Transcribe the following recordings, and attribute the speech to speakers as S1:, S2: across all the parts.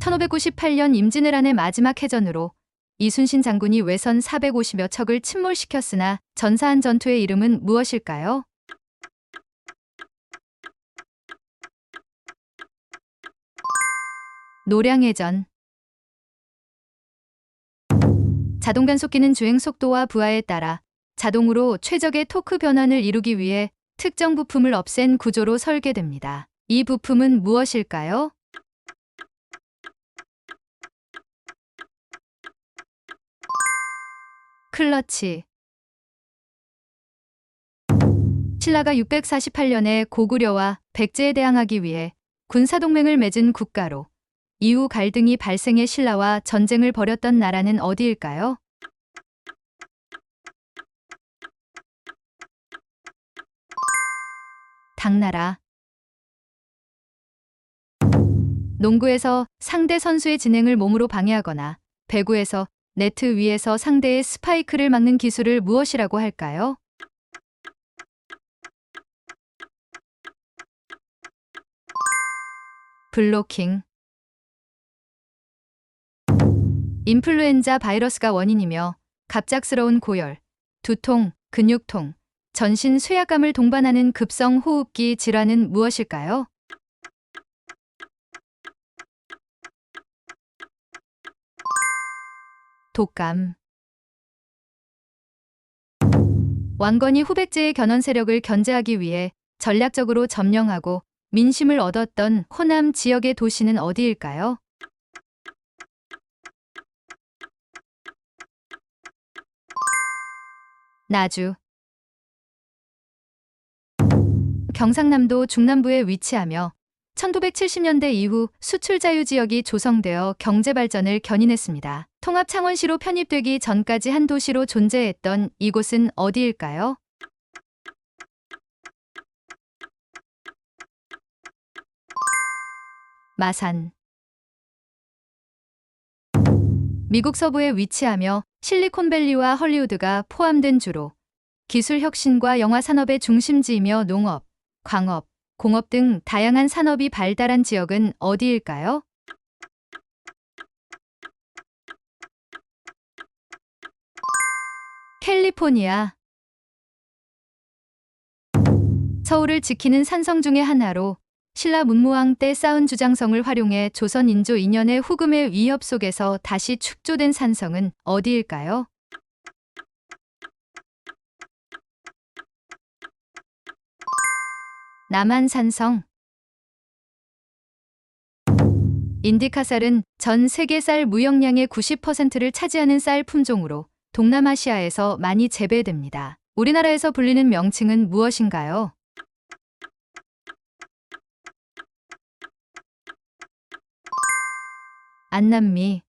S1: 1598년 임진왜란의 마지막 해전으로 이순신 장군이 외선 450여 척을 침몰시켰으나 전사한 전투의 이름은 무엇일까요? 노량해전 자동 변속기는 주행 속도와 부하에 따라 자동으로 최적의 토크 변환을 이루기 위해 특정 부품을 없앤 구조로 설계됩니다. 이 부품은 무엇일까요? 클러치 신라가 648년에 고구려와 백제에 대항하기 위해 군사동맹을 맺은 국가로 이후 갈등이 발생해 신라와 전쟁을 벌였던 나라는 어디일까요? 당나라 농구에서 상대 선수의 진행을 몸으로 방해하거나 배구에서 네트 위에서 상대의 스파이크를 막는 기술을 무엇이라고 할까요? 블로킹 인플루엔자 바이러스가 원인이며 갑작스러운 고열, 두통, 근육통, 전신 쇠약감을 동반하는 급성 호흡기 질환은 무엇일까요? 독감 왕건이 후백제의 견원 세력을 견제하기 위해 전략적으로 점령하고 민심을 얻었던 호남 지역의 도시는 어디일까요? 나주 경상남도 중남부에 위치하며 1970년대 이후 수출 자유 지역이 조성되어 경제 발전을 견인했습니다. 통합 창원시로 편입되기 전까지 한 도시로 존재했던 이곳은 어디일까요? 마산 미국 서부에 위치하며 실리콘밸리와 헐리우드가 포함된 주로 기술 혁신과 영화 산업의 중심지이며 농업, 광업, 공업 등 다양한 산업이 발달한 지역은 어디일까요? 캘리포니아 서울을 지키는 산성 중의 하나로 신라 문무왕 때 쌓은 주장성을 활용해 조선 인조 2년의 후금의 위협 속에서 다시 축조된 산성은 어디일까요? 남한산성 인디카쌀은 전 세계 쌀 무역량의 90%를 차지하는 쌀 품종으로 동남아시아에서 많이 재배됩니다. 우리나라에서 불리는 명칭은 무엇인가요? 안남미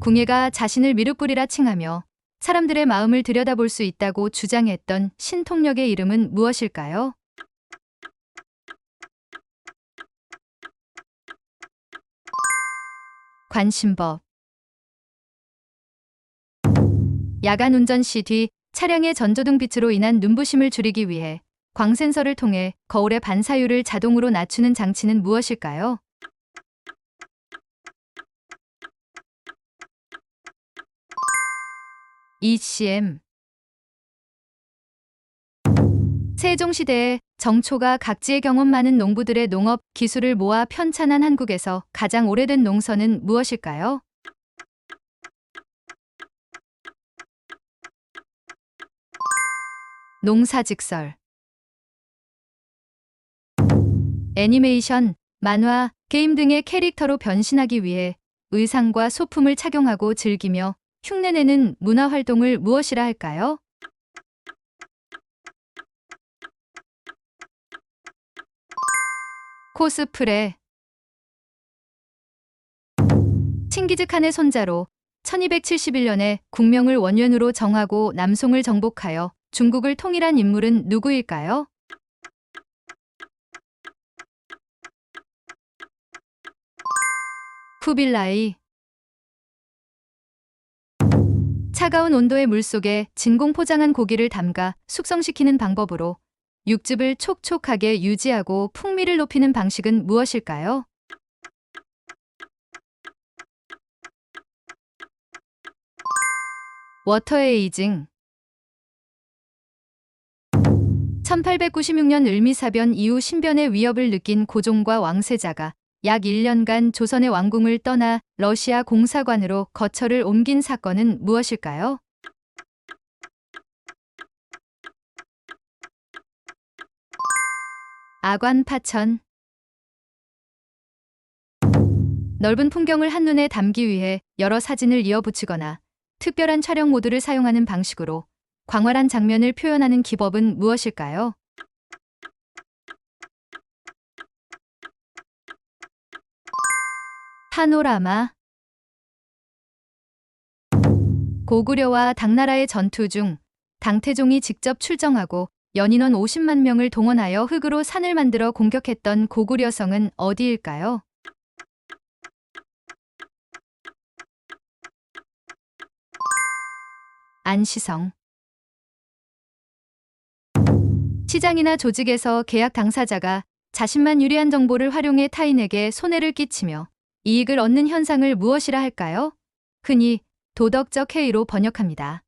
S1: 궁예가 자신을 미륵불이라 칭하며 사람들의 마음을 들여다볼 수 있다고 주장했던 신통력의 이름은 무엇일까요? 관심법 야간 운전 시 뒤 차량의 전조등 빛으로 인한 눈부심을 줄이기 위해 광센서를 통해 거울의 반사율을 자동으로 낮추는 장치는 무엇일까요? ECM 세종시대에 정초가 각지의 경험 많은 농부들의 농업 기술을 모아 편찬한 한국에서 가장 오래된 농서는 무엇일까요? 농사직설 애니메이션, 만화, 게임 등의 캐릭터로 변신하기 위해 의상과 소품을 착용하고 즐기며 흉내내는 문화 활동을 무엇이라 할까요? 코스프레 칭기즈 칸의 손자로 1271년에 국명을 원년으로 정하고 남송을 정복하여 중국을 통일한 인물은 누구일까요? 쿠빌라이 차가운 온도의 물 속에 진공 포장한 고기를 담가 숙성시키는 방법으로 육즙을 촉촉하게 유지하고 풍미를 높이는 방식은 무엇일까요? 워터 에이징 1896년 을미사변 이후 신변의 위협을 느낀 고종과 왕세자가 약 1년간 조선의 왕궁을 떠나 러시아 공사관으로 거처를 옮긴 사건은 무엇일까요? 아관 파천 넓은 풍경을 한눈에 담기 위해 여러 사진을 이어붙이거나 특별한 촬영 모드를 사용하는 방식으로 광활한 장면을 표현하는 기법은 무엇일까요? 파노라마 고구려와 당나라의 전투 중 당태종이 직접 출정하고 연인원 50만 명을 동원하여 흙으로 산을 만들어 공격했던 고구려 성은 어디일까요? 안시성 시장이나 조직에서 계약 당사자가 자신만 유리한 정보를 활용해 타인에게 손해를 끼치며 이익을 얻는 현상을 무엇이라 할까요? 흔히 도덕적 해이로 번역합니다.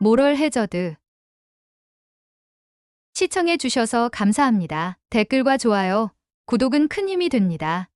S1: 모럴 해저드 시청해 주셔서 감사합니다. 댓글과 좋아요, 구독은 큰 힘이 됩니다.